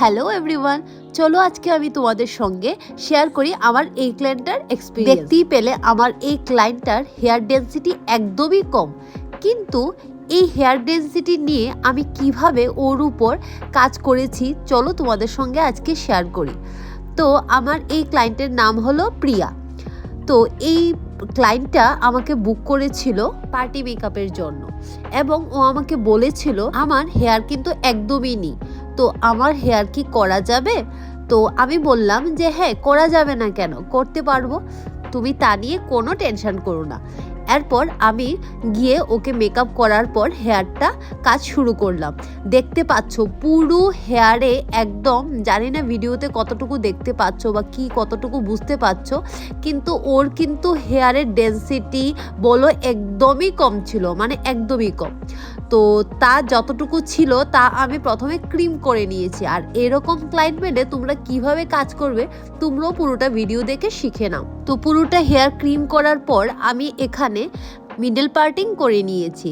Hello everyone চলো আজকে আমি তোমাদের সঙ্গে শেয়ার করি আমার এই ক্লায়েন্টটার এক্সপিরিয়েন্স দেখতেই পেলে আমার এই ক্লায়েন্টটার হেয়ার ডেন্সিটি একদমই কম। কিন্তু এই হেয়ার ডেন্সিটি নিয়ে আমি কীভাবে ওর উপর কাজ করেছি, চলো তোমাদের সঙ্গে আজকে শেয়ার করি। তো আমার এই ক্লায়েন্টের নাম হলো প্রিয়া। তো এই ক্লায়েন্টটা আমাকে বুক করেছিল পার্টি মেকআপের জন্য। এবং ও আমাকে বলেছিল, আমার হেয়ার কিন্তু একদমই নেই। তো আমার হেয়ার কি করা যাবে? তো আমি বললাম যে হ্যাঁ করা যাবে না কেন? করতে পারব। তুমি তা নিয়ে কোনো টেনশন করো না। এরপর আমি গিয়ে ওকে মেকআপ করার পর হেয়ারটা কাজ শুরু করলাম। দেখতে পাচ্ছ, পুরো হেয়ারে একদম, জানি না ভিডিওতে কতটুকু দেখতে পাচ্ছ বা কি কতটুকু বুঝতে পারছ, কিন্তু ওর কিন্তু হেয়ারের ডেন্সিটি বলো একদমই কম ছিল মানে একদমই কম। তো তা যতটুকু ছিল, তা আমি প্রথমে ক্রিম করে নিয়েছি। আর এরকম ক্লায়েন্ট পেলে তোমরা কীভাবে কাজ করবে, তোমরাও পুরোটা ভিডিও দেখে শিখে নাও। তো পুরোটা হেয়ার ক্রিম করার পর আমি এখানে মিডল পার্টিং করে নিয়েছি।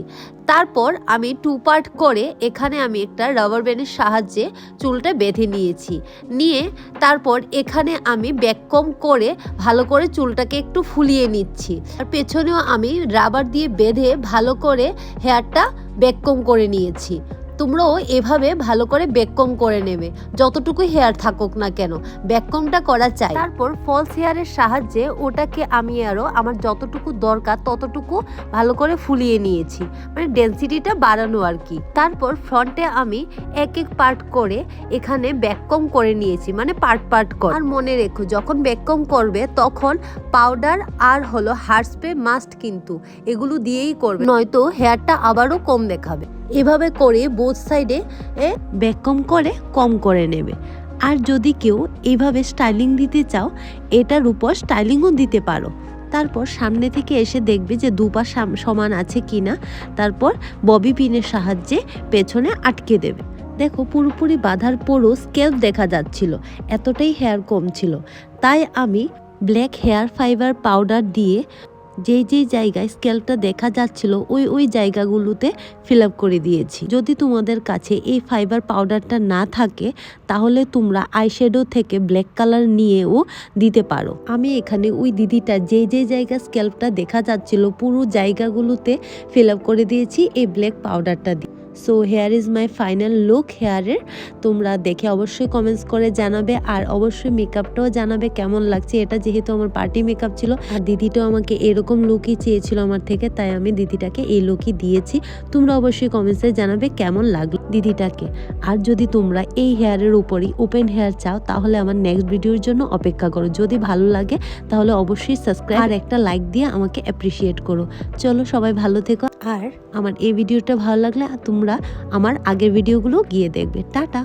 তারপর আমি টু পার্ট করে এখানে আমি একটা রাবার ব্যান্ডের সাহায্যে চুলটা বেঁধে নিয়েছি। নিয়ে তারপর এখানে আমি ব্যাককম করে ভালো করে চুলটাকে একটু ফুলিয়ে নিচ্ছি। আর পেছনেও আমি রাবার দিয়ে বেঁধে ভালো করে হেয়ারটা ব্যাককম করে নিয়েছি। তোমরাও এভাবে ভালো করে ব্যাককম করে নেবে। যতটুকু হেয়ার থাকুক না কেন ব্যাককমটা করা চাই। তারপর ফলস হেয়ারের সাহায্যে ওটাকে আমি আরও আমার যতটুকু দরকার ততটুকু ভালো করে ফুলিয়ে নিয়েছি। মানে ডেন্সিটিটা বাড়ানো আর কি। তারপর ফ্রন্টে আমি এক এক পার্ট করে এখানে ব্যাককম করে নিয়েছি মানে পার্ট পার্ট কর। আর মনে রেখো, যখন ব্যাককম করবে তখন পাউডার আর হলো হার্ড স্প্রে মাস্ট কিন্তু, এগুলো দিয়েই করবে। নয়তো হেয়ারটা আবারও কম দেখাবে। এভাবে করে বোথ সাইডে ব্যাককম করে, কম করে নেবে। আর যদি কেউ এইভাবে স্টাইলিং দিতে চাও, এটার উপর স্টাইলিংও দিতে পারো। তারপর সামনে থেকে এসে দেখবে যে দুপা সাম- সমান আছে কি না তারপর ববি পিনের সাহায্যে পেছনে আটকে দেবে। দেখো, পুরোপুরি বাঁধার পরও স্কেলপ দেখা যাচ্ছিল। এতটাই হেয়ার কম ছিল। তাই আমি ব্ল্যাক হেয়ার ফাইবার পাউডার দিয়ে যেই যেই জায়গায় স্কেলটা দেখা যাচ্ছিল, ওই ওই জায়গাগুলোতে ফিল আপ করে দিয়েছি। যদি তোমাদের কাছে এই ফাইবার পাউডারটা না থাকে, তাহলে তোমরা আইশ্যাডো থেকে ব্ল্যাক কালার নিয়েও দিতে পারো। আমি এখানে ওই দিদিটা যে যে জায়গা স্কেলটা দেখা যাচ্ছিল, পুরো জায়গাগুলোতে ফিল আপ করে দিয়েছি, এই ব্ল্যাক পাউডারটা দিয়ে। So here is my final look হেয়ারের তোমরা দেখে অবশ্যই কমেন্টস করে জানাবে আর অবশ্যই মেকআপটাও জানাবে কেমন লাগছে। এটা যেহেতু আমার পার্টি মেকআপ ছিল আর দিদিটাও আমাকে এরকম লুকই চেয়েছিল আমার থেকে, তাই আমি দিদিটাকে এই লুকই দিয়েছি। তোমরা অবশ্যই কমেন্টসে জানাবে কেমন লাগল দিদিটাকে। আর যদি তোমরা এই হেয়ারের উপরই ওপেন হেয়ার চাও, তাহলে আমার নেক্সট ভিডিওর জন্য অপেক্ষা করো। যদি ভালো লাগে, তাহলে অবশ্যই সাবস্ক্রাইব আর একটা লাইক দিয়ে আমাকে অ্যাপ্রিসিয়েট করো। চলো সবাই ভালো থেকো। আর আমার এই ভিডিওটা ভালো লাগলে আর তোমরা আমার আগের ভিডিওগুলো গিয়ে দেখবে। টাটা।